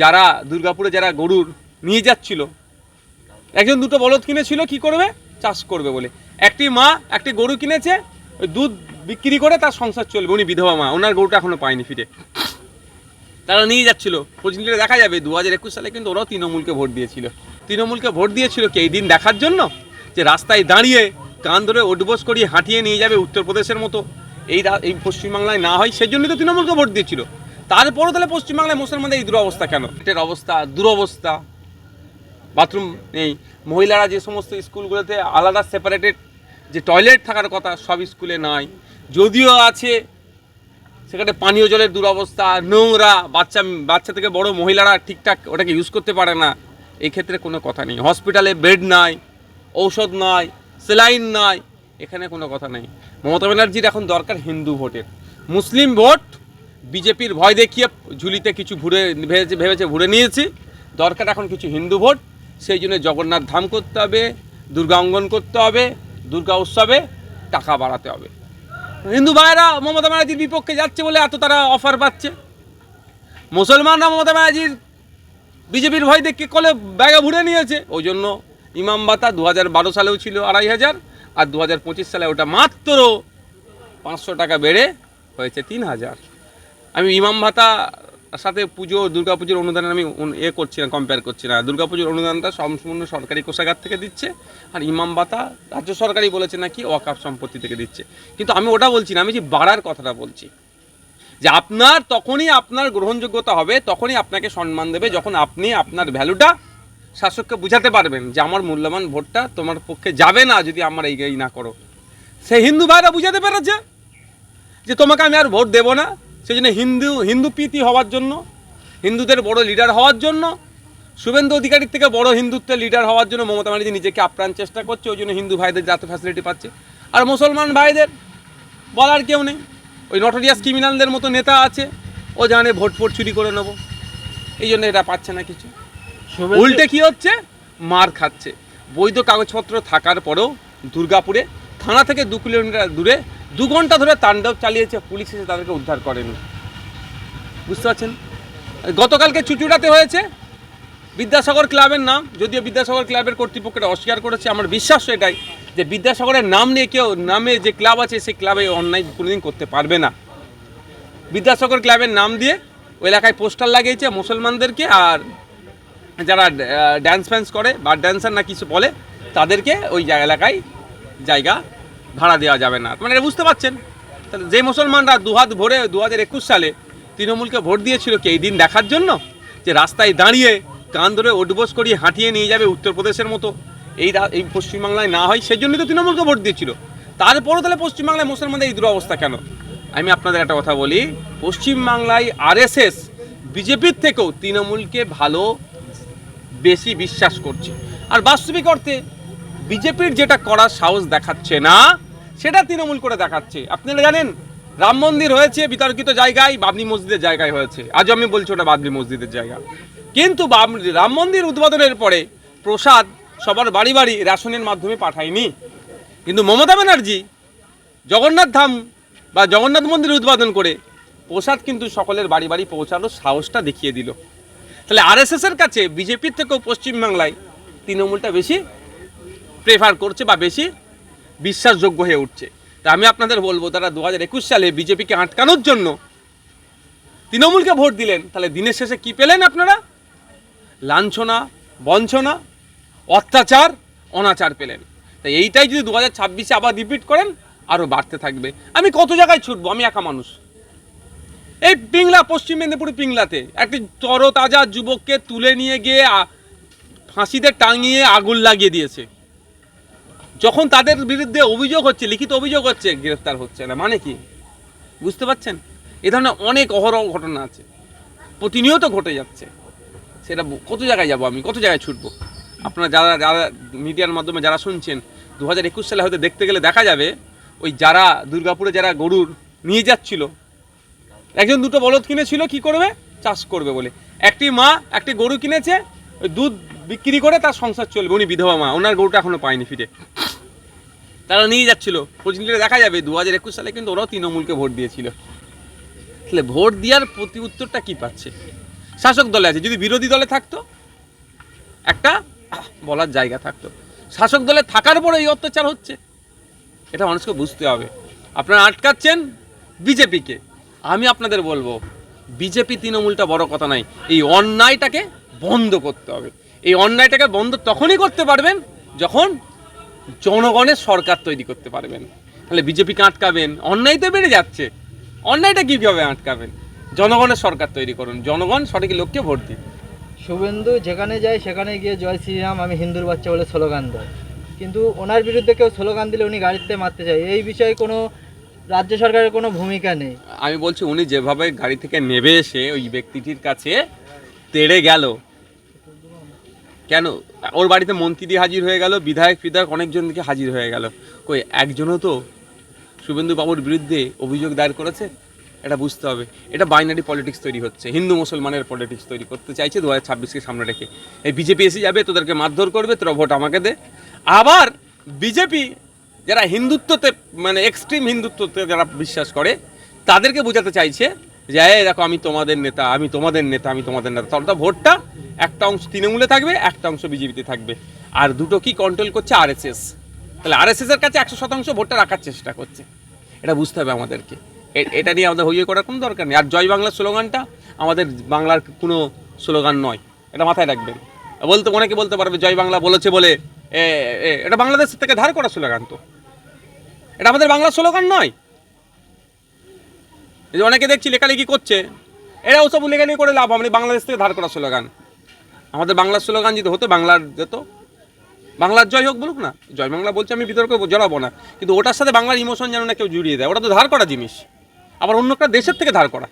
যারা দুর্গাপুরে যারা গরুর নিয়ে যাচ্ছিল, একজন দুটো বলদ কিনেছিল, কি করবে? চাষ করবে বলে। একটি মা, একটি গরু কিনেছে ওই দুধ বিক্রি করে তার সংসার চলবে। উনি বিধবা মা, ওনার গরুটা এখনও পায়নি ফিরে। তারা নিয়ে যাচ্ছিল। প্রতিনিধিরা দেখা যাবে, দু হাজার একুশ সালে কিন্তু ওরাও তৃণমূলকে ভোট দিয়েছিল। তৃণমূলকে ভোট দিয়েছিল কি? এই দিন দেখার জন্য? যে রাস্তায় দাঁড়িয়ে কান ধরে ওটবোস করিয়ে হাঁটিয়ে নিয়ে যাবে উত্তরপ্রদেশের মতো। এই এই পশ্চিমবাংলায় না হয়, সেই জন্যই তো তৃণমূলকে ভোট দিয়েছিল। তারপরও তাহলে পশ্চিমবাংলায় মুসলমানদের এই দুরবস্থা কেন? এটার অবস্থা, দুরবস্থা। বাথরুম নেই। মহিলারা যে সমস্ত স্কুলগুলোতে আলাদা সেপারেটেড যে টয়লেট থাকার কথা, সব স্কুলে নাই। যদিও আছে, সেখানে পানীয় জলের দুরবস্থা, নোংরা, বাচ্চা বাচ্চা থেকে বড় মহিলারা ঠিকঠাক ওটাকে ইউজ করতে পারে না। এই ক্ষেত্রে কোনো কথা নেই। হসপিটালে বেড নাই, ঔষধ নাই সেলাইন নাই, এখানে কোনো কথা নেই। মমতা ব্যানার্জির এখন দরকার হিন্দু ভোটের। মুসলিম ভোট বিজেপির ভয় দেখিয়ে ঝুলিতে কিছু ঘুরে ভেবেছে ভেবেছে ঘুরে নিয়েছি। দরকার এখন কিছু হিন্দু ভোট। সেই জন্য জগন্নাথ ধাম করতে হবে, দুর্গা অঙ্গন করতে হবে, দুর্গা উৎসবে টাকা বাড়াতে হবে। হিন্দু ভাইয়েরা, মমতা ব্যানার্জির বিপক্ষে যাচ্ছে বলে এত তারা অফার পাচ্ছে। মুসলমানরা মমতা ব্যানার্জির বিজেপির ভয় দেখে কলে ব্যাগে ভরে নিয়েছে। ওই জন্য ইমাম ভাতা দু হাজার বারো সালেও ছিল আড়াই হাজার, আর দু হাজার পঁচিশ সালে ওটা মাত্র পাঁচশো টাকা বেড়ে হয়েছে তিন হাজার। আমি ইমাম ভাতা সাথে পুজো দুর্গা পুজোর অনুদান আমি এ করছি না কম্পেয়ার করছি না। দুর্গা পুজোর অনুদানটা সম্পূর্ণ সরকারি কোষাগার থেকে দিচ্ছে, আর ইমাম ভাতা রাজ্য সরকারই বলেছে নাকি ওয়াকাফ সম্পত্তি থেকে দিচ্ছে। কিন্তু আমি ওটা বলছি না, আমি যে বাড়ার কথাটা বলছি। যে আপনার তখনই আপনার গ্রহণযোগ্যতা হবে, তখনই আপনাকে সম্মান দেবে যখন আপনি আপনার ভ্যালুটা শাসককে বুঝাতে পারবেন যে আমার মূল্যবান ভোটটা তোমার পক্ষে যাবে না যদি আমার এই না করো। সে হিন্দু ভাইরা বুঝাতে পেরেছে যে তোমাকে আমি আর ভোট দেবো না। সেই জন্য হিন্দু হিন্দু প্রীতি হওয়ার জন্য হিন্দুদের বড় লিডার হওয়ার জন্য শুভেন্দু অধিকারীর থেকে বড় হিন্দুত্বের লিডার হওয়ার জন্য মমতা ব্যানার্জি নিজেকে আপ্রাণ চেষ্টা করছে ওই জন্য হিন্দু ভাইদের এত ফ্যাসিলিটি পাচ্ছে। আর মুসলমান ভাইদের বলার কেউ নেই। ওই নটোরিয়াস ক্রিমিনালদের মতো নেতা আছে ও জানে ভোট ফোট চুরি করে নেব। এই জন্য এটা পাচ্ছে না কিছু। উল্টে কি হচ্ছে? মার খাচ্ছে। বৈধ কাগজপত্র থাকার পরেও দুর্গাপুরে থানা থেকে দু কিলোমিটার দূরে দু ঘণ্টা ধরে তাণ্ডব চালিয়েছে, পুলিশ এসে তাদেরকে উদ্ধার করেনি। বুঝতে পারছেন? গতকালকে চুচুড়াতে হয়েছে। বিদ্যাসাগর ক্লাবের নাম, যদিও বিদ্যাসাগর ক্লাবের কর্তৃপক্ষটা অস্বীকার করেছে, আমার বিশ্বাস এটাই যে বিদ্যাসাগরের নাম নিয়ে কেউ, নামে যে ক্লাব আছে, সেই ক্লাবে অন্যায় কোনোদিন করতে পারবে না। বিদ্যাসাগর ক্লাবের নাম দিয়ে ওই এলাকায় পোস্টার লাগিয়েছে মুসলমানদেরকে, আর যারা ড্যান্স ফ্যান্স করে, বা ড্যান্সার না কিছু বলে, তাদেরকে ওই এলাকায় জায়গা ভাড়া দেওয়া যাবে না। মানে বুঝতে পারছেন? তাহলে যে মুসলমানরা দুহাত ভরে দু হাজার একুশ সালে তৃণমূলকে ভোট দিয়েছিল কি এই দিন দেখার জন্য? যে রাস্তায় দাঁড়িয়ে কান ধরে ওটবোস করিয়ে হাঁটিয়ে নিয়ে যাবে উত্তরপ্রদেশের মতো। এই এই পশ্চিমবাংলায় না হয় সেই জন্যই তো তৃণমূলকে ভোট দিয়েছিল। তারপরও তাহলে পশ্চিমবাংলায় মুসলমানদের এই দুরবস্থা কেন? আমি আপনাদের একটা কথা বলি, পশ্চিমবাংলায় আরএসএস বিজেপির থেকেও তৃণমূলকে ভালো বেশি বিশ্বাস করছে। আর বাস্তবিক অর্থে বিজেপির যেটা করার সাহস দেখাচ্ছে না সেটা তৃণমূল করে দেখাচ্ছে। আপনারা জানেন, রাম মন্দির হয়েছে বিতর্কিত জায়গায়, বাবরি মসজিদের জায়গায় হয়েছে। আজও আমি বলছি ওটা বাবরি মসজিদের জায়গা। কিন্তু রাম মন্দির উদ্বোধনের পরে প্রসাদ সবার বাড়ি বাড়ি রেশনের মাধ্যমে পাঠায়নি। কিন্তু মমতা ব্যানার্জি জগন্নাথ ধাম বা জগন্নাথ মন্দির উদ্বোধন করে প্রসাদ কিন্তু সকলের বাড়ি বাড়ি পৌঁছানোর সাহসটা দেখিয়ে দিল। তাহলে আরএসএস এর কাছে, বিজেপির থেকেও পশ্চিমবাংলায় তৃণমূলটা বেশি প্রেফার করছে বা বেশি বিশ্বাসযোগ্য হয়ে উঠছে। তা আমি আপনাদের বলব, তারা দু হাজার একুশ সালে বিজেপিকে আটকানোর জন্য তৃণমূলকে ভোট দিলেন, তাহলে দিনের শেষে কি পেলেন আপনারা? লাঞ্ছনা, বঞ্চনা, অত্যাচার, অনাচার পেলেন। তাই এইটাই যদি দু হাজার ছাব্বিশে আবার রিপিট করেন আরও বাড়তে থাকবে। আমি কত জায়গায় ছুটবো? আমি একা মানুষ। এই পিংলা, পশ্চিম মেদিনীপুর পিংলাতে একটি তরতাজা যুবককে তুলে নিয়ে গিয়ে ফাঁসিতে টাঙিয়ে আগুন লাগিয়ে দিয়েছে। যখন তাদের বিরুদ্ধে অভিযোগ হচ্ছে, লিখিত অভিযোগ হচ্ছে, গ্রেফতার হচ্ছে না। মানে কি? বুঝতে পারছেন? এ ধরনের অনেক অহরহ ঘটনা আছে। প্রতিনিয়ত ঘটে যাচ্ছে। সেটা কত জায়গায় যাব আমি? কত জায়গায় ছুটবো? আপনারা যারা যারা মিডিয়ার মাধ্যমে যারা শুনছেন দু হাজার একুশ সালে হয়তো দেখতে গেলে দেখা যাবে, ওই যারা দুর্গাপুরে যারা গরুর নিয়ে যাচ্ছিল, একজন দুটো বলদ কিনেছিল, কি করবে? চাষ করবে বলে। একটি মা, একটি গরু কিনেছে, দুধ বিক্রি করে তার সংসার চলবে। উনি বিধবা মা, ওনার গরুটা এখনও পায়নি ফিরে। তারা নিয়ে যাচ্ছিল। প্রতিনিধিরা দেখা যাবে দু হাজার একুশ সালে কিন্তু ওরাও তৃণমূলকে ভোট দিয়েছিল। তাহলে ভোট দেওয়ার প্রতি উত্তরটা কি পাচ্ছে? শাসক দলে আছে, যদি বিরোধী দলে থাকতো, একটা বলার জায়গা থাকতো। শাসক দলে থাকার পরে এই অত্যাচার হচ্ছে। এটা মানুষকে বুঝতে হবে। আপনারা আটকাচ্ছেন বিজেপিকে। আমি আপনাদের বলব, বিজেপি তৃণমূলটা বড় কথা নাই এই অন্যায়টাকে বন্ধ করতে হবে। এই অন্যায়টাকে বন্ধ তখনই করতে পারবেন যখন জনগণের সরকার তৈরি করতে পারবেন। তাহলে বিজেপিকে আটকাবেন অন্যায় তো বেড়ে যাচ্ছে। অন্যায়টা কীভাবে আটকাবেন? জনগণের সরকার তৈরি করুন জনগণ সঠিক লোককে ভোট দিন শুভেন্দু যেখানে যায় সেখানে গিয়ে জয় শ্রীরাম আমি হিন্দুর বাচ্চা বলে স্লোগান দেয়। কিন্তু ওনার বিরুদ্ধে কেউ স্লোগান দিলে উনি গাড়িতে মারতে চায়। এই বিষয়ে কোনো রাজ্য সরকারের কোনো ভূমিকা নেই। আমি বলছি উনি যেভাবে গাড়ি থেকে নেবে এসে ওই ব্যক্তিটির কাছে তেড়ে গেল কেন? ওর বাড়িতে মন্ত্রী হাজির হয়ে গেল, বিধায়ক বিধায়ক অনেকজন দিকে হাজির হয়ে গেল। কই, একজনও তো শুভেন্দু বাবুর বিরুদ্ধে অভিযোগ দায়ের করেছে? এটা বুঝতে হবে। এটা বাইনারি পলিটিক্স তৈরি হচ্ছে। হিন্দু মুসলমানের পলিটিক্স তৈরি করতে চাইছে দু হাজার ছাব্বিশকে সামনে রেখে। এই বিজেপি এসে যাবে, তোদেরকে মারধর করবে, তোরা ভোট আমাকে দে। আবার বিজেপি, যারা হিন্দুত্বতে মানে এক্সট্রিম হিন্দুত্বতে যারা বিশ্বাস করে, তাদেরকে বোঝাতে চাইছে যে, এই দেখো, আমি তোমাদের নেতা, আমি তোমাদের নেতা, আমি তোমাদের নেতা। তাহলে তো ভোটটা একটা অংশ তৃণমূলে থাকবে, একটা অংশ বিজেপিতে থাকবে। আর দুটো কি কন্ট্রোল করছে? আরএসএস তাহলে আরএসএস এর কাছে একশো শতাংশ ভোটটা রাখার চেষ্টা করছে। এটা বুঝতে হবে আমাদেরকে। এটা নিয়ে আমাদের হইয়ে করার কোনো দরকার নেই। আর জয় বাংলা স্লোগানটা আমাদের বাংলার কোনো স্লোগান নয়। এটা মাথায় রাখবেন। বলতে, অনেকে বলতে পারবে, জয় বাংলা বলেছে বলে এটা বাংলাদেশ থেকে ধার করা স্লোগান তো। এটা আমাদের বাংলা স্লোগান নয়। এই যে অনেকে দেখছি লেখালেখি করছে এরা ওসব লেখালেখি করে লাভ হবে না, বাংলাদেশ থেকে ধার করা স্লোগান। আমাদের বাংলার স্লোগান যদি হতো বাংলার যেত বাংলার জয় হোক বলুক না জয় বাংলা বলছে আমি বিতর্ক জড়াবো না কিন্তু ওটার সাথে বাংলার ইমোশন যেন না কেউ জুড়িয়ে দেয় ওটা তো ধার করা জিনিস। আবার অন্য একটা দেশের থেকে ধার করা।